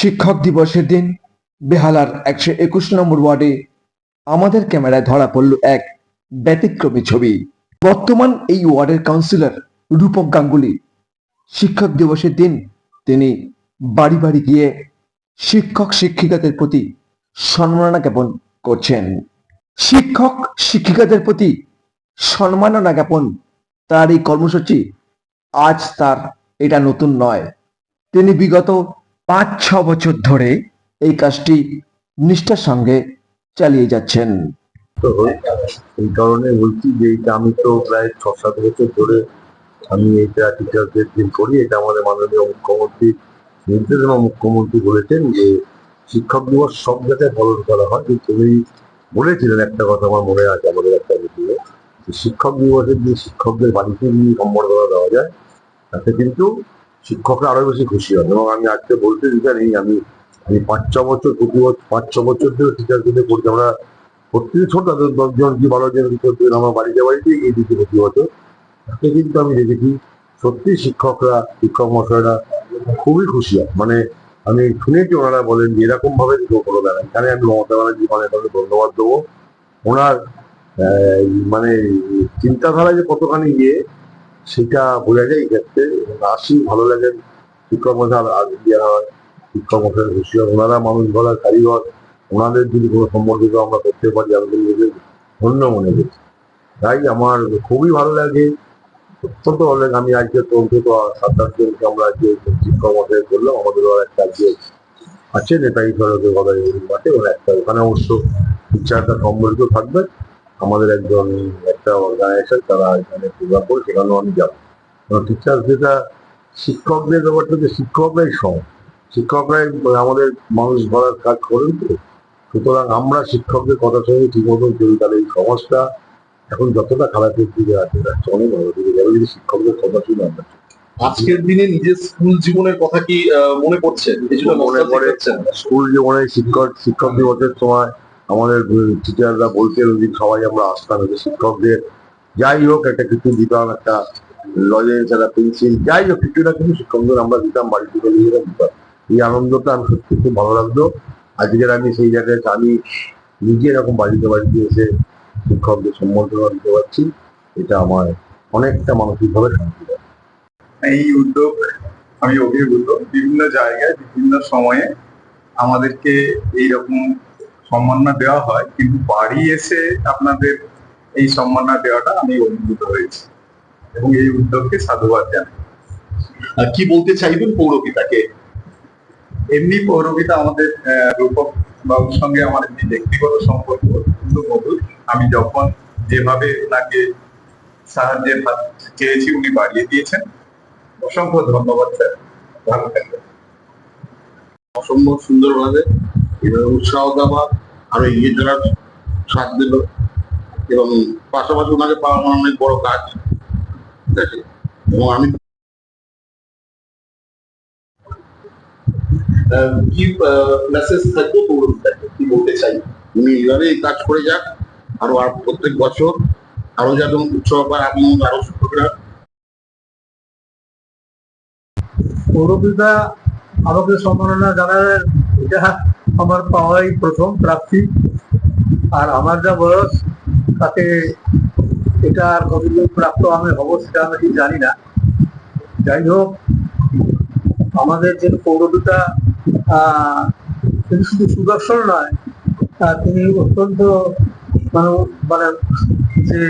শিক্ষক দিবসের দিন বেহালার একশো একুশ নম্বর ওয়ার্ডে আমাদের ক্যামেরায় ধরা পড়ল এক ব্যতিক্রমী ছবি। বর্তমান এই ওয়ার্ডের কাউন্সিলর রূপক গাঙ্গুলি। শিক্ষক দিবসের দিন তিনি বাড়ি বাড়ি গিয়ে শিক্ষক শিক্ষিকাদের প্রতি সম্মাননা জ্ঞাপন করছেন। শিক্ষক শিক্ষিকাদের প্রতি সম্মাননা জ্ঞাপন তার এই কর্মসূচি আজ তার এটা নতুন নয়। তিনি বিগত পাঁচ ছ বছর ধরে এই কাজটি নিষ্ঠার সঙ্গে চালিয়ে যাচ্ছেন। তো এই কারণে বলছি যে এইটা আমি তো প্রায় ছ সাত বছর ধরে আমি এটা টিচারদের দিন করি। এটা আমাদের মাননীয় মুখ্যমন্ত্রী নির্দেশ এবং মুখ্যমন্ত্রী বলেছেন যে শিক্ষক দিবস সব জায়গায় পালন করা হয়। কিন্তু উনি বলেছিলেন একটা কথা আমার মনে আছে, আমাদের একটা মিটিংয়ে শিক্ষক দিবসের দিন শিক্ষকদের বাড়িতে নিয়ে সম্বর্ধনা দেওয়া যায়। তাতে কিন্তু শিক্ষকরা আরও বেশি খুশি হন এবং আমি আজকে বলতে নেই আমি আমি পাঁচ ছ বছর, প্রতি বছর পাঁচ ছ বছর ধরে টিচারদের করছি আমরা প্রত্যেক ছোট দশ- দশজন কি বারো জন করতেন আমার বাড়িতে বাড়িতে গিয়ে দিতে প্রতি বছর। তাতে কিন্তু আমি দেখেছি সত্যি শিক্ষকরা, শিক্ষক মশাইরা খুবই খুশি হয় মানে আমি শুনেছি ওনারা বলেন যে এরকম ভাবে কেউ কোনো বেড়ায় এখানে আমি মমতা ব্যানার্জি মানে তাকে ধন্যবাদ দেবো। ওনার মানে চিন্তাধারা যে কতখানি ইয়ে সেটা বোঝা যায় এই ক্ষেত্রে। আসি, ভালো লাগেন শিক্ষক মশাই আজ দেওয়া হয় শিক্ষক খুশি হয় ওনারা মানুষ গলার কারিগর। ওনাদের যদি কোনো সম্পর্কিত আমরা করতে পারি, আমি নিজেকে ধন্য মনে করি। তাই আমার খুবই ভালো লাগে। অত্যন্ত ভালো লাগে আমি আজকে অন্তত সাত আট জনকে আমরা আজকে শিক্ষক মশাই করলাম। আমাদের ওরা একটা আজকে আছে, নেতাজি সড়কের কথা মাঠে ওরা একটা। ওখানে অবশ্য টিচারটা সম্বলিত থাকবে। আমাদের একজন একটা অর্গানাইজেশন তারা এখানে প্রোগ্রাম করে সেখানেও আমি যাব। কারণ টিচার যেটা শিক্ষকদের ব্যাপারটা যে শিক্ষকরাই সব। শিক্ষকরাই আমাদের মানুষ গড়ার কাজ করেন তো। সুতরাং আমরা শিক্ষকদের কথা শুনে ঠিক মতন চলি তাহলে এই সমাজটা এখন যতটা খারাপের দিকে আছে যাচ্ছে অনেক ভালো দিকে যাবে যদি শিক্ষকদের কথা শুনে আমরা আজকের দিনে নিজের স্কুল জীবনের কথা কি মনে পড়ছে? মনে মনে পড়ে। স্কুল জীবনে শিক্ষক শিক্ষক দিবসের সময় আমাদের টিচাররা বলতেন যে সবাই আমরা আসতাম যে শিক্ষকদের যাই হোক, একটা কিছু দিতাম, একটা লজেন্স একটা পেন্সিল যাই হোক, কিছু না কিছু শিক্ষকদের আমরা দিতাম, বাড়ি থেকে নিয়ে দিতাম। এই আনন্দটা আমি সত্যি খুব ভালো লাগতো। আজকের আমি সেই জায়গায় আমি নিজে এরকম বাড়িতে বাড়িতে এসে শিক্ষকদের সম্বর্ধনা দিতে পারছি। এটা আমার অনেকটা মানসিকভাবে শান্তি এই উদ্যোগ, আমি অভিভূত। বিভিন্ন জায়গায়, বিভিন্ন সময়ে আমাদেরকে এইরকম সম্মাননা দেওয়া হয় কিন্তু বাড়ি এসে আপনাদের এই সম্মাননা দেওয়াটা আমি অভিভূত হয়েছি এবং এই উদ্যোগকে সাধুবাদ জানাই। আর কি বলতে চাইবেন পৌরপিতাকে? এমনি পৌরবিতা আমাদের রূপক বাবুর সঙ্গে আমার একটি ব্যক্তিগত সম্পর্ক মধুর। আমি যখন যেভাবে ওনাকে সাহায্যের হাত চেয়েছি উনি বাড়িয়ে দিয়েছেন। অসংখ্য ধন্যবাদ স্যার। ভালো থাকবেন। অসম্ভব সুন্দরভাবে এভাবে উৎসাহ দেওয়া আরও এগিয়ে চলার সাথ দিল। এবং পাশাপাশি ওনাকে পাওয়া আমার অনেক বড় কাজ। ঠিক আছে এবং আমি কি মেসেজ থাকবে পৌরপিতাকে কি বলতে চাই? উনি এইভাবে এই কাজ করে যাক। আরও, আর প্রত্যেক বছর আরও যেন উৎসব বা আমি আরও শিক্ষকরা পৌরপিতা আমাকে সম্মাননা জানালেন। এটা আমার পাওয়াই প্রথম প্রাপ্তি। আর আমার যা বয়স তাতে এটা আর কতদিন প্রাপ্ত আমি হব সেটা আমি জানি না। যাই হোক আমাদের যে আহ, তিনি শুধু সুদর্শন নয় তিনি অত্যন্ত মানে মানে যে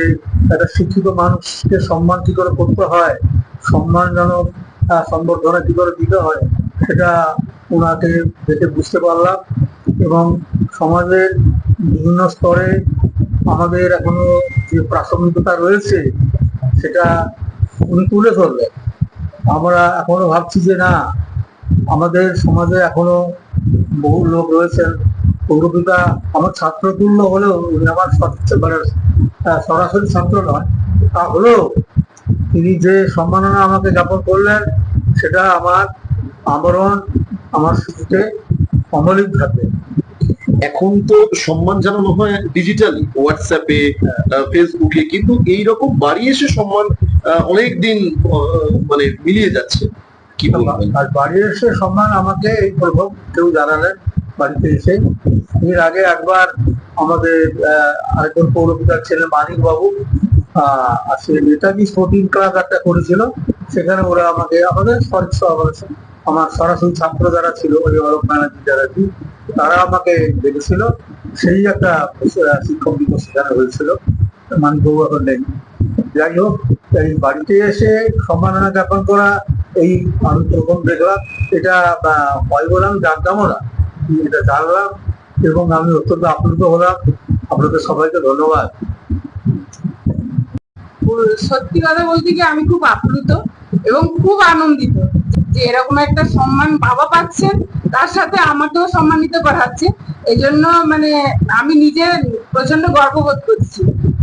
একটা শিক্ষিত মানুষকে সম্মান কি করে করতে হয় সম্মানজনক সম্বর্ধনা কি করে দিতে হয় সেটা ওনাকে দেখে বুঝতে পারলাম। এবং সমাজের বিভিন্ন স্তরে আমাদের এখনও যে প্রাসঙ্গিকতা রয়েছে, সেটা উনি তুলে ধরলেন। আমরা এখনও ভাবছি যে না, আমাদের সমাজে এখনও বহু লোক রয়েছেন। পৌরপিতা আমার ছাত্র তুল্য হলেও উনি আমার মানে সরাসরি ছাত্র নয়। তা হলেও তিনি যে সম্মাননা আমাকে জ্ঞাপন করলেন, সেটা আমার আমরণ আমার স্মৃতিতে অমলিক থাকবে। এখন তো সম্মান জানানো হয় ডিজিটালি হোয়াটসঅ্যাপে ফেসবুকে কিন্তু এই রকম বাড়ি এসে সম্মান অনেক দিন মানে মিলিয়ে যাচ্ছে। কি আর বাড়ি এসে সম্মান আমাকে এই প্রথম কেউ জানালেন বাড়িতে এসে। এর আগে একবার আমাদের আরেকজন পৌরপিতার ছেলে মানিক বাবু সে নেতাজি স্পোর্টিং ক্লাব একটা করেছিল। সেখানে ওরা আমাকে, আমাদের আমার সরাসরি ছাত্র যারা ছিল, অভিভাবক, ম্যানেজার যারা তারা আমাকে ডেকেছিল সেই একটা শিক্ষক দিবস সেখানে হয়েছিল। মানিক বাবু এখন নেই। যাই হোক এই বাড়িতে এসে সম্মাননা জ্ঞাপন করা, এই প্রথম দেখলাম। এটা হয় বলে আমি জানতামও না। এটা জানলাম এবং আমি অত্যন্ত আপ্লুত হলাম। আপনাদের সবাইকে ধন্যবাদ। সত্যি কথা বলতে কি, আমি খুব আপ্লুত এবং খুব আনন্দিত যে এরকম একটা সম্মান বাবা পাচ্ছেন। তার সাথে আমাকেও সম্মানিত করা হচ্ছে এই জন্য মানে আমি নিজে প্রচণ্ড গর্ববোধ করছি।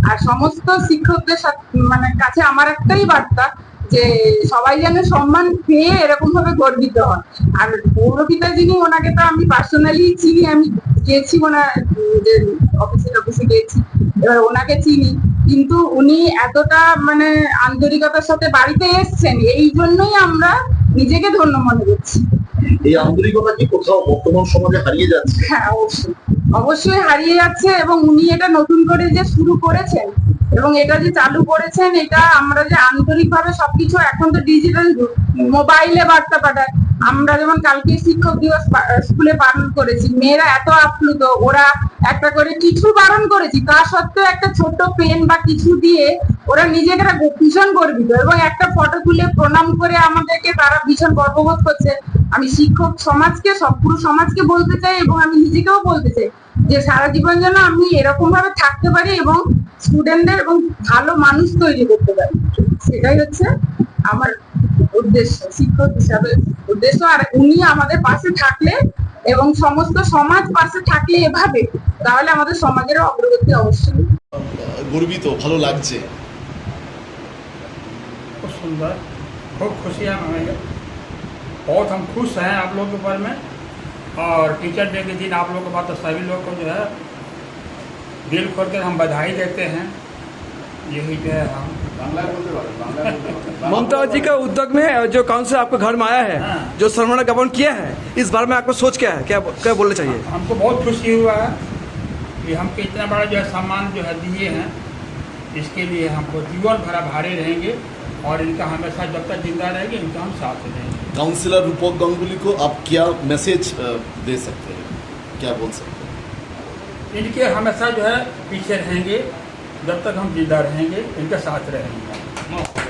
আর সমস্ত শিক্ষকদের সাথে মানে কাছে আমার একটাই বার্তা যে সবাই যেন সম্মান পেয়ে এরকম ভাবে গর্বিত হন। আর পৌরপিতা যিনি, ওনাকে তো আমি পার্সোনালি চিনি, আমি গিয়েছি ওনার যে অফিসে অফিসে গেছি এবার ওনাকে চিনি। কিন্তু উনি এতটা মানে আন্তরিকতার সাথে বাড়িতে এসছেন, এই জন্যই আমরা নিজেকে ধন্য মনে করছি। এই আন্তরিকতা কি কোথাও বর্তমান সমাজে হারিয়ে যাচ্ছে? হ্যাঁ অবশ্যই। অবশ্যই হারিয়ে যাচ্ছে এবং উনি এটা নতুন করে যে শুরু করেছেন এবং এটা যে চালু করেছেন, এটা আমরা যে আন্তরিক ভাবে সবকিছু এখন তো ডিজিটাল মোবাইলে বার্তা পাঠায়। আমরা যেমন কালকে শিক্ষক দিবস স্কুলে পালন করেছি, মেয়েরা এত আপ্লুত, ওরা একটা করে কিছু বারণ করেছি, তা সত্ত্বেও একটা ছোট পেন বা কিছু দিয়ে ওরা নিজেকে ভীষণ গর্বিত এবং একটা ফটো তুলে প্রণাম করে আমাদেরকে তারা ভীষণ গর্ববোধ করছে। আমি শিক্ষক সমাজকে সব পুরো সমাজকে বলতে চাই এবং আমি নিজেকেও বলতে চাই যে সারা জীবন যেন আমি এরকম ভাবে থাকতে পারি এবং স্টুডেন্টদের এবং ভালো মানুষ তৈরি করতে পারি। সেটাই হচ্ছে আমার উদ্দেশ্য শিক্ষক হিসাবে উদ্দেশ্য। আর উনি আমাদের পাশে থাকলে এবং সমস্ত সমাজ পাশে থাকলে এভাবে তাহলে আমাদের সমাজের অগ্রগতি অবশ্যই। গর্বিত ভালো লাগছে। খুব সুন্দর খুব খুশি আমার। बहुत हम खुश हैं आप लोगों के बारे में। और टीचर डे के दिन आप लोगों के बाद तो सभी लोग को जो है दिल खोल कर हम बधाई देते हैं। यही जो है हम। ममता जी का उद्योग में जो काउंसिल आपके घर में आया है हाँ। जो सम्मान ज्ञापन किया है इस बारे में आपको सोच क्या है? क्या क्या बोलना चाहिए? हमको बहुत खुशी हुआ है कि हमको इतना बड़ा जो है सम्मान जो है दिए हैं इसके लिए हमको जीवन भरा भारी रहेंगे। और इनका हमेशा जब तक ज़िंदा रहेंगे इनका हम साथ रहेंगे काउंसिलर रूपक गांगुली को आप क्या मैसेज दे सकते हैं? क्या बोल सकते हैं? इनके हमेशा जो है पीछे रहेंगे जब तक हम ज़िंदा रहेंगे इनके साथ रहेंगे।